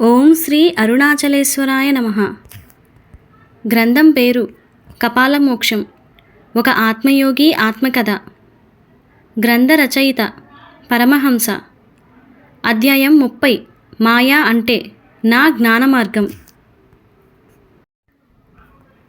ఓం శ్రీ అరుణాచలేశ్వరాయ నమ. గ్రంథం పేరు కపాలమోక్షం. ఒక ఆత్మయోగి ఆత్మకథ. గ్రంథ రచయిత పరమహంస. అధ్యాయం ముప్పై. మాయా అంటే నా జ్ఞాన మార్గం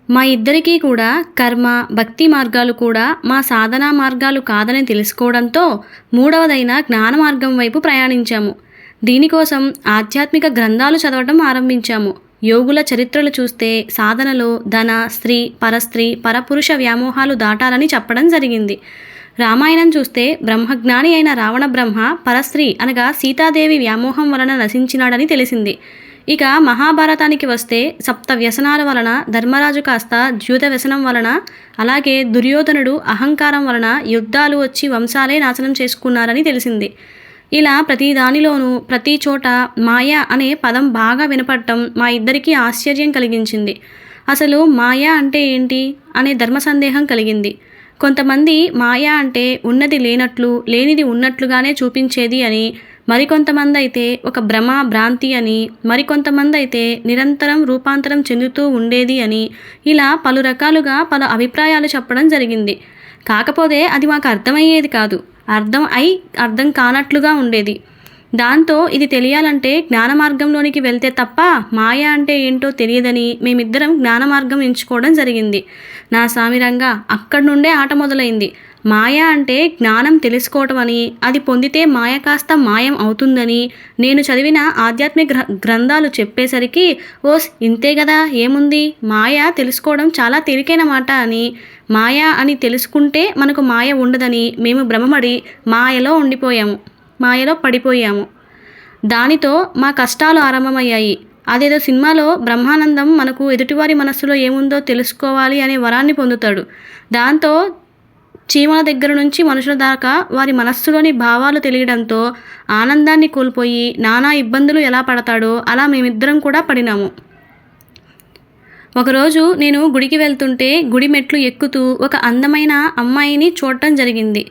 మా ఇద్దరికీ కూడా కర్మ భక్తి మార్గాలు కూడా మా సాధనా మార్గాలు కాదని తెలుసుకోవడంతో మూడవదైన జ్ఞాన మార్గం వైపు ప్రయాణించాము. దీనికోసం ఆధ్యాత్మిక గ్రంథాలు చదవటం ఆరంభించాము. యోగుల చరిత్రలు చూస్తే సాధనలో ధన స్త్రీ పరస్త్రీ పరపురుష వ్యామోహాలు దాటాలని చెప్పడం జరిగింది. రామాయణం చూస్తే బ్రహ్మజ్ఞాని అయిన రావణ బ్రహ్మ పరస్త్రీ అనగా సీతాదేవి వ్యామోహం వలన నశించినాడని తెలిసింది. ఇక మహాభారతానికి వస్తే సప్త వ్యసనాల వలన ధర్మరాజు కాస్త ద్యూత వ్యసనం వలన అలాగే దుర్యోధనుడు అహంకారం వలన యుద్ధాలు వచ్చి వంశాలే నాశనం చేసుకున్నారని తెలిసింది. ఇలా ప్రతి దానిలోనూ ప్రతి చోట మాయా అనే పదం బాగా వినపడటం మా ఇద్దరికీ ఆశ్చర్యం కలిగించింది. అసలు మాయా అంటే ఏంటి అనే ధర్మ సందేహం కలిగింది. కొంతమంది మాయా అంటే ఉన్నది లేనట్లు లేనిది ఉన్నట్లుగానే చూపించేది అని మరికొంతమంది అయితే ఒక భ్రమ భ్రాంతి అని మరికొంతమంది అయితే నిరంతరం రూపాంతరం చెందుతూ ఉండేది అని ఇలా పలు రకాలుగా పలు అభిప్రాయాలు చెప్పడం జరిగింది. కాకపోతే అది మాకు అర్థమయ్యేది కాదు. అర్థం అయి అర్థం కానట్లుగా ఉండేది. దాంతో ఇది తెలియాలంటే జ్ఞాన మార్గంలోనికి వెళ్తే తప్ప మాయ అంటే ఏంటో తెలియదని మేమిద్దరం జ్ఞాన మార్గం ఎంచుకోవడం జరిగింది. నా స్వామి రంగా అక్కడి నుండే ఆట మొదలైంది. మాయ అంటే జ్ఞానం తెలుసుకోవటం అని అది పొందితే మాయ కాస్త మాయం అవుతుందని నేను చదివిన ఆధ్యాత్మిక గ్రంథాలు చెప్పేసరికి ఓస్ ఇంతే కదా ఏముంది? మాయ తెలుసుకోవడం చాలా తేలికైన మాట అని. మాయ అని తెలుసుకుంటే మనకు మాయ ఉండదని మేము భ్రమపడి మాయలో ఉండిపోయాము మాయలో పడిపోయాము. దానితో మా కష్టాలు ఆరంభమయ్యాయి. అదేదో సినిమాలో బ్రహ్మానందం మనకు ఎదుటివారి మనస్సులో ఏముందో తెలుసుకోవాలి అనే వరాన్ని పొందుతాడు. దాంతో చీమల దగ్గర నుంచి మనుషుల దాకా వారి మనస్సులోని భావాలు తెలియడంతో ఆనందాన్ని కోల్పోయి నానా ఇబ్బందులు ఎలా పడతాడో అలా మేమిద్దరం కూడా పడినాము. ఒకరోజు నేను గుడికి వెళ్తుంటే గుడి మెట్లు ఎక్కుతూ ఒక అందమైన అమ్మాయిని చూడటం జరిగింది.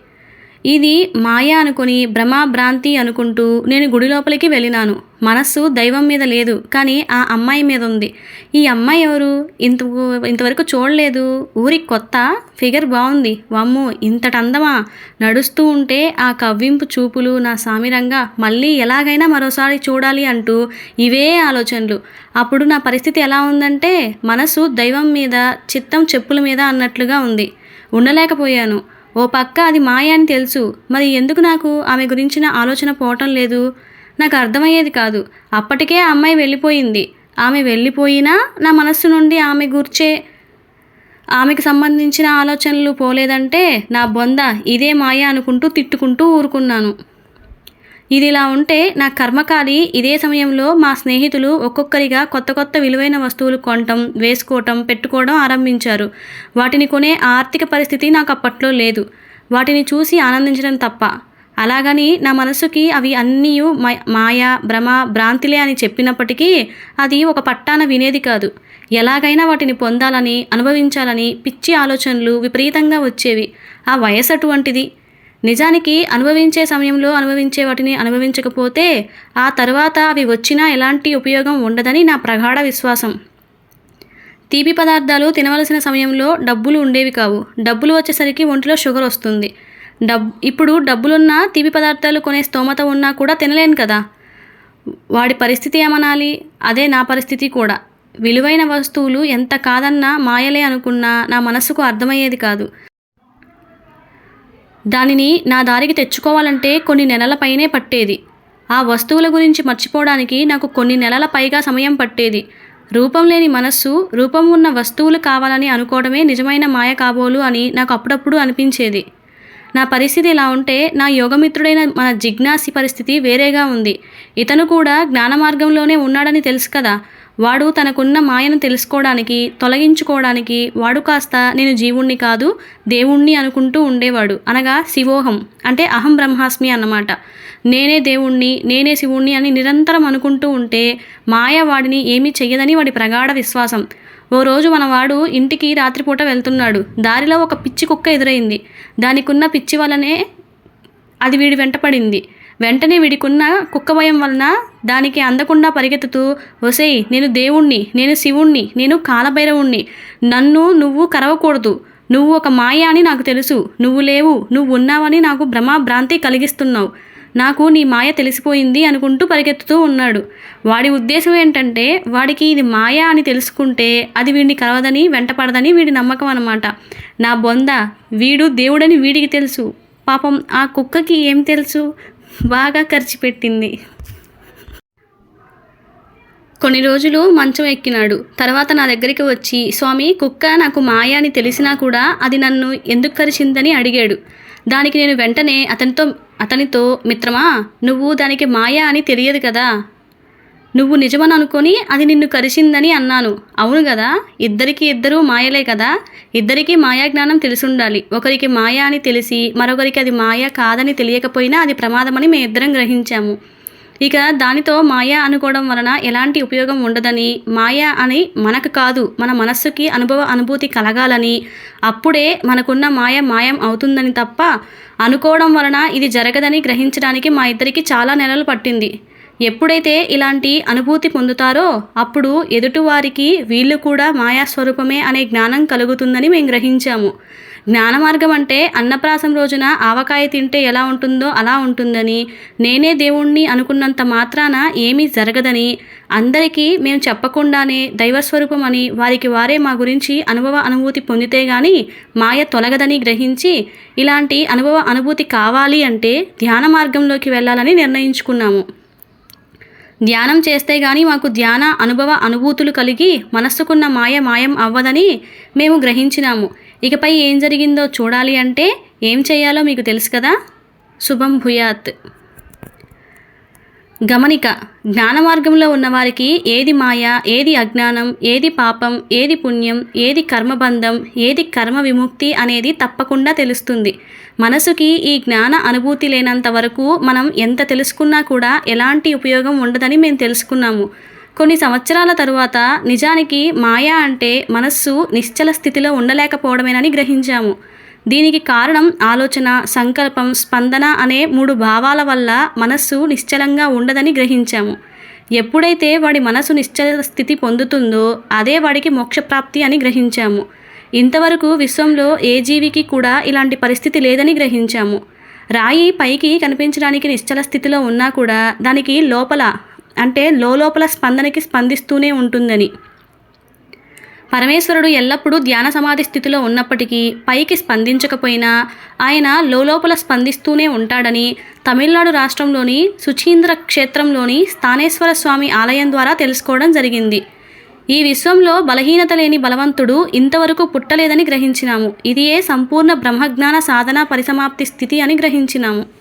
ఇది మాయ అనుకుని భ్రమభ్రాంతి అనుకుంటూ నేను గుడి లోపలికి వెళ్ళినాను. మనస్సు దైవం మీద లేదు కానీ ఆ అమ్మాయి మీద ఉంది. ఈ అమ్మాయి ఎవరు? ఇంత ఇంతవరకు చూడలేదు. ఊరికి కొత్త ఫిగర్ బాగుంది. వమ్ము ఇంతటి అందమా? నడుస్తూ ఉంటే ఆ కవ్వింపు చూపులు నా సామిరంగా మళ్ళీ ఎలాగైనా మరోసారి చూడాలి అంటూ ఇవే ఆలోచనలు. అప్పుడు నా పరిస్థితి ఎలా ఉందంటే మనసు దైవం మీద చిత్తం చెప్పుల మీద అన్నట్లుగా ఉంది. ఉండలేకపోయాను. ఓ పక్క అది మాయ అని తెలుసు. మరి ఎందుకు నాకు ఆమె గురించిన ఆలోచన పోవటం లేదు? నాకు అర్థమయ్యేది కాదు. అప్పటికే ఆ అమ్మాయి వెళ్ళిపోయింది. ఆమె వెళ్ళిపోయినా నా మనస్సు నుండి ఆమె గుర్చే ఆమెకు సంబంధించిన ఆలోచనలు పోలేదంటే నా బొంద ఇదే మాయ అనుకుంటూ తిట్టుకుంటూ ఊరుకున్నాను. ఇది ఇలా ఉంటే నా కర్మకాలి ఇదే సమయంలో మా స్నేహితులు ఒక్కొక్కరిగా కొత్త కొత్త విలువైన వస్తువులు కొనటం వేసుకోవటం పెట్టుకోవడం ఆరంభించారు. వాటిని కొనే ఆర్థిక పరిస్థితి నాకు అప్పట్లో లేదు. వాటిని చూసి ఆనందించడం తప్ప. అలాగని నా మనసుకి అవి అన్నీ మాయ భ్రమ భ్రాంతిలే అని చెప్పినప్పటికీ అది ఒక పట్టాన వినేది కాదు. ఎలాగైనా వాటిని పొందాలని అనుభవించాలని పిచ్చి ఆలోచనలు విపరీతంగా వచ్చేవి. ఆ వయసు అటువంటిది. నిజానికి అనుభవించే సమయంలో అనుభవించే వాటిని అనుభవించకపోతే ఆ తర్వాత అవి వచ్చినా ఎలాంటి ఉపయోగం ఉండదని నా ప్రగాఢ విశ్వాసం. తీపి పదార్థాలు తినవలసిన సమయంలో డబ్బులు ఉండేవి కావు. డబ్బులు వచ్చేసరికి ఒంటిలో షుగర్ వస్తుంది. డబ్ ఇప్పుడు డబ్బులున్నా తీపి పదార్థాలు కొనే స్తోమత ఉన్నా కూడా తినలేను కదా. వాడి పరిస్థితి ఏమనాలి? అదే నా పరిస్థితి కూడా. విలువైన వస్తువులు ఎంత కాదన్నా మాయలే అనుకున్నా నా మనసుకు అర్థమయ్యేది కాదు. దానిని నా దారికి తెచ్చుకోవాలంటే కొన్ని నెలలపైనే పట్టేది. ఆ వస్తువుల గురించి మర్చిపోవడానికి నాకు కొన్ని నెలల పైగా సమయం పట్టేది. రూపం లేని మనస్సు రూపం ఉన్న వస్తువులు కావాలని అనుకోవడమే నిజమైన మాయ కాబోలు అని నాకు అప్పుడప్పుడు అనిపించేది. నా పరిస్థితి ఇలా ఉంటే నా యోగమిత్రుడైన మన జిజ్ఞాసి పరిస్థితి వేరేగా ఉంది. ఇతను కూడా జ్ఞాన మార్గంలోనే ఉన్నాడని తెలుసు కదా. వాడు తనకున్న మాయను తెలుసుకోవడానికి తొలగించుకోవడానికి వాడు కాస్త నేను జీవుణ్ణి కాదు దేవుణ్ణి అనుకుంటూ ఉండేవాడు. అనగా శివోహం అంటే అహం బ్రహ్మాస్మి అన్నమాట. నేనే దేవుణ్ణి నేనే శివుణ్ణి అని నిరంతరం అనుకుంటూ ఉంటే మాయ వాడిని ఏమీ చెయ్యదని వాడి ప్రగాఢ విశ్వాసం. ఓ రోజు మనవాడు ఇంటికి రాత్రిపూట వెళ్తున్నాడు. దారిలో ఒక పిచ్చి కుక్క ఎదురైంది. దానికున్న పిచ్చి వలనే అది వీడి వెంటపడింది వెంటనే వీడికున్న కుక్క భయం వలన దానికి అందకుండా పరిగెత్తుతూ ఒసేయ్ నేను దేవుణ్ణి నేను శివుణ్ణి నేను కాలభైరవుణ్ణి నన్ను నువ్వు కరవకూడదు. నువ్వు ఒక మాయ అని నాకు తెలుసు. నువ్వు లేవు నువ్వు ఉన్నావని నాకు భ్రమభ్రాంతి కలిగిస్తున్నావు. నాకు నీ మాయ తెలిసిపోయింది అనుకుంటూ పరిగెత్తుతూ ఉన్నాడు. వాడి ఉద్దేశం ఏంటంటే వాడికి ఇది మాయ అని తెలుసుకుంటే అది వీడిని కలవదని వెంటపడదని వీడి నమ్మకం అనమాట నా బొంద వీడు దేవుడని వీడికి తెలుసు. పాపం ఆ కుక్కకి ఏం తెలుసు? బాగా ఖర్చు పెట్టింది. కొన్ని రోజులు మంచం ఎక్కినాడు. తర్వాత నా దగ్గరికి వచ్చి స్వామి కుక్క నాకు మాయ అని తెలిసినా కూడా అది నన్ను ఎందుకు కరిచిందని అడిగాడు. దానికి నేను వెంటనే అతనితో అతనితో మిత్రమా నువ్వు దానికి మాయ అని తెలియదు కదా. నువ్వు నిజమని అనుకొని అది నిన్ను కరిచిందని అన్నాను. అవును కదా ఇద్దరికి ఇద్దరూ మాయలే కదా? ఇద్దరికి మాయా జ్ఞానం తెలిసి ఉండాలి ఒకరికి మాయ అని తెలిసి మరొకరికి అది మాయ కాదని తెలియకపోయినా అది ప్రమాదమని మేము ఇద్దరం గ్రహించాము. ఇక దానితో మాయా అనుకోవడం వలన ఎలాంటి ఉపయోగం ఉండదని మాయా అని మనకు కాదు మన మనస్సుకి అనుభవ అనుభూతి కలగాలని అప్పుడే మనకున్న మాయ మాయం అవుతుందని తప్ప అనుకోవడం వలన ఇది జరగదని గ్రహించడానికి మా ఇద్దరికి చాలా నెలలు పట్టింది. ఎప్పుడైతే ఇలాంటి అనుభూతి పొందుతారో అప్పుడు ఎదుటివారికి వీళ్ళు కూడా మాయా స్వరూపమే అనే జ్ఞానం కలుగుతుందని మేము గ్రహించాము. జ్ఞాన మార్గం అంటే అన్నప్రాసం రోజున ఆవకాయ తింటే ఎలా ఉంటుందో అలా ఉంటుందని నేనే దేవుణ్ణి అనుకున్నంత మాత్రాన ఏమీ జరగదని అందరికీ మేము చెప్పకుండానే దైవస్వరూపం అని వారికి వారే మా గురించి అనుభవ అనుభూతి పొందితే గాని మాయ తొలగదని గ్రహించి ఇలాంటి అనుభవ అనుభూతి కావాలి అంటే ధ్యాన మార్గంలోకి వెళ్ళాలని నిర్ణయించుకున్నాము. ధ్యానం చేస్తే గాని మాకు ధ్యాన అనుభవ అనుభూతులు కలిగి మనస్సుకున్న మాయ మాయం అవ్వదని మేము గ్రహించినాము. ఇకపై ఏం జరిగిందో చూడాలి అంటే ఏం చేయాలో మీకు తెలుసు కదా? శుభం భూయాత్. గమనిక జ్ఞాన మార్గంలో ఉన్నవారికి ఏది మాయ ఏది అజ్ఞానం ఏది పాపం ఏది పుణ్యం ఏది కర్మబంధం ఏది కర్మ విముక్తి అనేది తప్పకుండా తెలుస్తుంది. మనసుకి ఈ జ్ఞాన అనుభూతి లేనంత వరకు మనం ఎంత తెలుసుకున్నా కూడా ఎలాంటి ఉపయోగం ఉండదని మేము తెలుసుకున్నాము. కొన్ని సంవత్సరాల తరువాత నిజానికి మాయ అంటే మనస్సు నిశ్చల స్థితిలో ఉండలేకపోవడమేనని గ్రహించాము. దీనికి కారణం ఆలోచన సంకల్పం స్పందన అనే మూడు భావాల వల్ల మనస్సు నిశ్చలంగా ఉండదని గ్రహించాము. ఎప్పుడైతే వాడి మనసు నిశ్చల స్థితి పొందుతుందో అదే వాడికి మోక్షప్రాప్తి అని గ్రహించాము. ఇంతవరకు విశ్వంలో ఏ జీవికి కూడా ఇలాంటి పరిస్థితి లేదని గ్రహించాము. రాయి పైకి కనిపించడానికి నిశ్చల స్థితిలో ఉన్నా కూడా దానికి లోపల అంటే లోపల స్పందనకి స్పందిస్తూనే ఉంటుందని. పరమేశ్వరుడు ఎల్లప్పుడూ ధ్యాన సమాధి స్థితిలో ఉన్నప్పటికీ పైకి స్పందించకపోయినా ఆయన లోపల స్పందిస్తూనే ఉంటాడని తమిళనాడు రాష్ట్రంలోని సుచీంద్ర క్షేత్రంలోని స్థానేశ్వర స్వామి ఆలయం ద్వారా తెలుసుకోవడం జరిగింది. ఈ విశ్వంలో బలహీనత లేని బలవంతుడు ఇంతవరకు పుట్టలేదని గ్రహించినాము. ఇదియే సంపూర్ణ బ్రహ్మజ్ఞాన సాధన పరిసమాప్తి స్థితి అని గ్రహించినాము.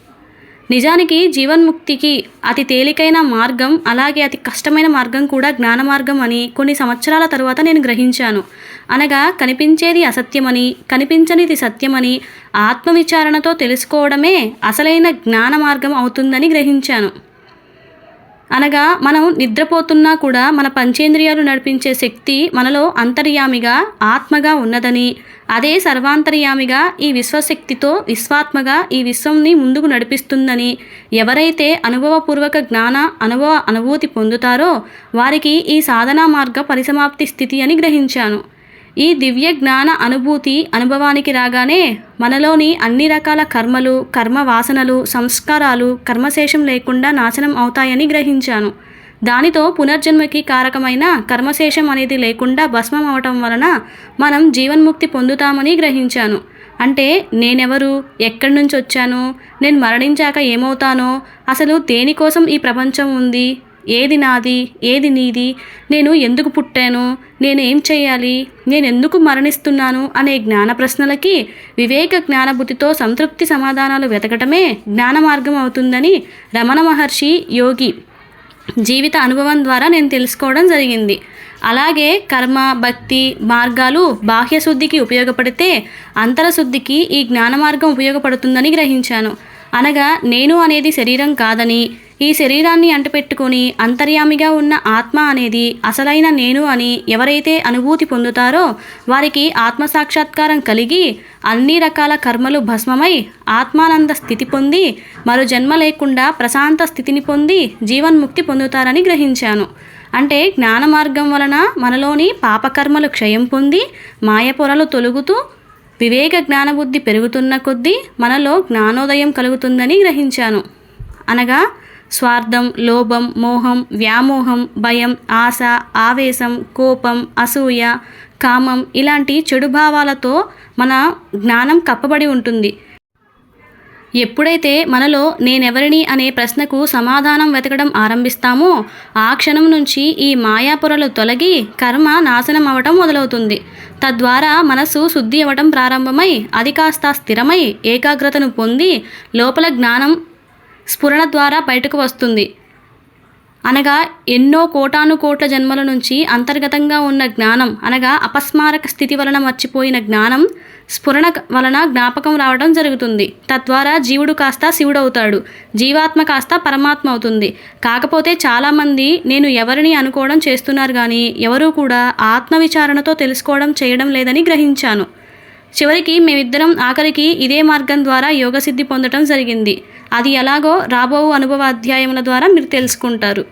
నిజానికి జీవన్ముక్తికి అతి తేలికైన మార్గం అలాగే అతి కష్టమైన మార్గం కూడా జ్ఞాన మార్గం అని కొన్ని సంవత్సరాల తరువాత నేను గ్రహించాను. అనగా కనిపించేది అసత్యమని కనిపించనిది సత్యమని ఆత్మవిచారణతో తెలుసుకోవడమే అసలైన జ్ఞాన మార్గం అవుతుందని గ్రహించాను. అనగా మనం నిద్రపోతున్నా కూడా మన పంచేంద్రియాలు నడిపించే శక్తి మనలో అంతర్యామిగా ఆత్మగా ఉన్నదని. అదే సర్వాంతర్యామిగా ఈ విశ్వశక్తితో విశ్వాత్మగా ఈ విశ్వంని ముందుకు నడిపిస్తుందని. ఎవరైతే అనుభవపూర్వక జ్ఞాన అనుభవ అనుభూతి పొందుతారో వారికి ఈ సాధనా మార్గ పరిసమాప్తి స్థితి అని గ్రహించాను. ఈ దివ్య జ్ఞాన అనుభూతి అనుభవానికి రాగానే మనలోని అన్ని రకాల కర్మలు కర్మ వాసనలు సంస్కారాలు కర్మశేషం లేకుండా నాశనం అవుతాయని గ్రహించాను. దానితో పునర్జన్మకి కారకమైన కర్మశేషం అనేది లేకుండా భస్మం అవటం వలన మనం జీవన్ముక్తి పొందుతామని గ్రహించాను. అంటే నేనెవరు? ఎక్కడి నుంచి వచ్చాను? నేను మరణించాక ఏమవుతానో? అసలు దేనికోసం ఈ ప్రపంచం ఉంది? ఏది నాది? ఏది నీది? నేను ఎందుకు పుట్టాను? నేను ఏం చేయాలి? నేను ఎందుకు మరణిస్తున్నాను? అనే జ్ఞాన ప్రశ్నలకి వివేక జ్ఞానబుద్ధితో సంతృప్తి సమాధానాలు వెతకటమే జ్ఞాన మార్గం అవుతుందని రమణ మహర్షి యోగి జీవిత అనుభవం ద్వారా నేను తెలుసుకోవడం జరిగింది. అలాగే కర్మ భక్తి మార్గాలు బాహ్యశుద్ధికి ఉపయోగపడితే అంతరశుద్ధికి ఈ జ్ఞాన మార్గం ఉపయోగపడుతుందని గ్రహించాను. అనగా నేను అనేది శరీరం కాదని ఈ శరీరాన్ని అంటిపెట్టుకుని అంతర్యామిగా ఉన్న ఆత్మ అనేది అసలైన నేను అని ఎవరైతే అనుభూతి పొందుతారో వారికి ఆత్మ సాక్షాత్కారం కలిగి అన్ని రకాల కర్మలు భస్మమై ఆత్మానంద స్థితి పొంది మరో జన్మ లేకుండా ప్రశాంత స్థితిని పొంది జీవన్ముక్తి పొందుతారని గ్రహించాను. అంటే జ్ఞాన మార్గం వలన మనలోని పాపకర్మలు క్షయం పొంది మాయ పొరలు తొలుగుతూ వివేక జ్ఞానబుద్ధి పెరుగుతున్న కొద్దీ మనలో జ్ఞానోదయం కలుగుతుందని గ్రహించాను. అనగా స్వార్థం లోభం మోహం వ్యామోహం భయం ఆశ ఆవేశం కోపం అసూయ కామం ఇలాంటి చెడు భావాలతో మన జ్ఞానం కప్పబడి ఉంటుంది. ఎప్పుడైతే మనలో నేనెవరిని అనే ప్రశ్నకు సమాధానం వెతకడం ఆరంభిస్తామో ఆ క్షణం నుంచి ఈ మాయాపురలు తొలగి కర్మ నాశనం అవటం మొదలవుతుంది. తద్వారా మనసు శుద్ధి అవ్వటం ప్రారంభమై అది కాస్త స్థిరమై ఏకాగ్రతను పొంది లోపల జ్ఞానం స్ఫురణ ద్వారా బయటకు వస్తుంది. అనగా ఎన్నో కోటాను కోట్ల జన్మల నుంచి అంతర్గతంగా ఉన్న జ్ఞానం అనగా అపస్మారక స్థితి వలన మర్చిపోయిన జ్ఞానం స్ఫురణ వలన జ్ఞాపకం రావడం జరుగుతుంది. తద్వారా జీవుడు కాస్త శివుడవుతాడు. జీవాత్మ కాస్త పరమాత్మ అవుతుంది. కాకపోతే చాలామంది నేను ఎవరిని అనుకోవడం చేస్తున్నారు కానీ ఎవరూ కూడా ఆత్మవిచారణతో తెలుసుకోవడం చేయడం లేదని గ్రహించాను. చివరికి మేమిద్దరం ఆఖరికి ఇదే మార్గం ద్వారా యోగసిద్ధి పొందడం జరిగింది. అది ఎలాగో రాబో అనుభవ అధ్యాయముల ద్వారా మీరు తెలుసుకుంటారు.